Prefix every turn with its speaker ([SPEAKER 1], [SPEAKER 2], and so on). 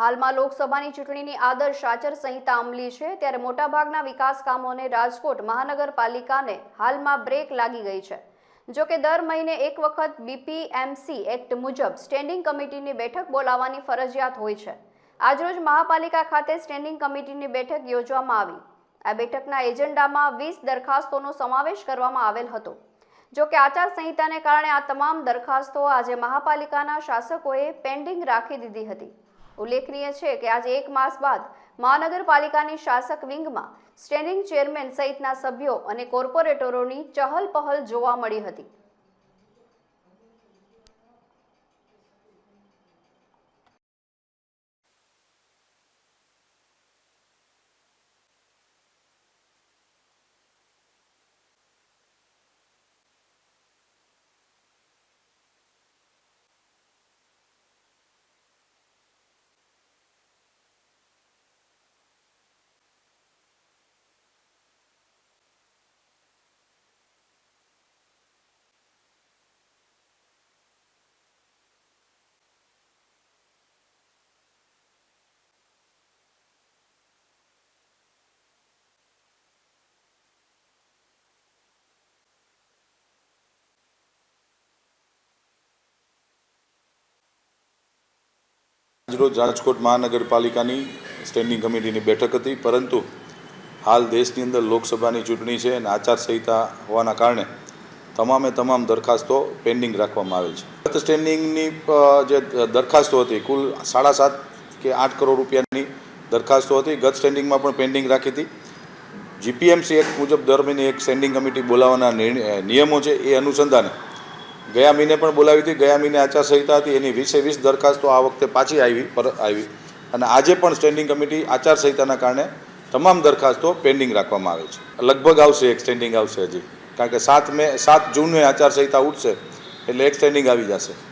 [SPEAKER 1] હાલમાં લોકસભાની ચૂંટણીની આદર્શ આચાર સંહિતા અમલી છે, ત્યારે મોટાભાગના વિકાસ કામોને રાજકોટ મહાનગરપાલિકાને હાલમાં બ્રેક લાગી ગઈ છે. જો કે દર મહિને એક વખત બીપીએમસી એક્ટ મુજબ સ્ટેન્ડિંગ કમિટીની બેઠક બોલાવવાની ફરજિયાત હોય છે. આજરોજ મહાપાલિકા ખાતે સ્ટેન્ડિંગ કમિટીની બેઠક યોજવામાં આવી. આ બેઠકના એજન્ડામાં વીસ દરખાસ્તોનો સમાવેશ કરવામાં આવેલ હતો. જો કે આચારસંહિતાને કારણે આ તમામ દરખાસ્તો આજે મહાપાલિકાના શાસકોએ પેન્ડિંગ રાખી દીધી હતી. ઉલ્લેખનીય છે કે આજે એક માસ બાદ મહાનગરપાલિકાની શાસક વિંગમાં સ્ટેન્ડિંગ ચેરમેન સહિતના સભ્યો અને કોર્પોરેટરોની ચહલ પહલ જોવા મળી હતી.
[SPEAKER 2] આજરોજ રાજકોટ મહાનગરપાલિકાની સ્ટેન્ડિંગ કમિટીની બેઠક હતી, પરંતુ હાલ દેશની અંદર લોકસભાની ચૂંટણી છે અને આચારસંહિતા હોવાના કારણે તમામે તમામ દરખાસ્તો પેન્ડિંગ રાખવામાં આવેલ છે. ગત સ્ટેન્ડિંગની જે દરખાસ્તો હતી, કુલ સાડા સાત કે આઠ કરોડ રૂપિયાની દરખાસ્તો હતી. ગત સ્ટેન્ડિંગમાં પણ પેન્ડિંગ રાખી હતી. જીપીએમસી એક્ટ મુજબ દર મહિને એક સ્ટેન્ડિંગ કમિટી બોલાવવાના નિયમો છે એ અનુસંધાને ગયા મહિને પણ બોલાવી હતી. ગયા મહિને આચારસંહિતા હતી. એની વીસે વીસ દરખાસ્તો આ વખતે પાછી આવી, પર આવી. અને આજે પણ સ્ટેન્ડિંગ કમિટી આચારસંહિતાના કારણે તમામ દરખાસ્તો પેન્ડિંગ રાખવામાં આવે છે. લગભગ આવશે એક સ્ટેન્ડિંગ આવશે હજી. કારણ કે સાત મે, સાત જૂને આચારસંહિતા ઉઠશે, એટલે એક સ્ટેન્ડિંગ આવી જશે.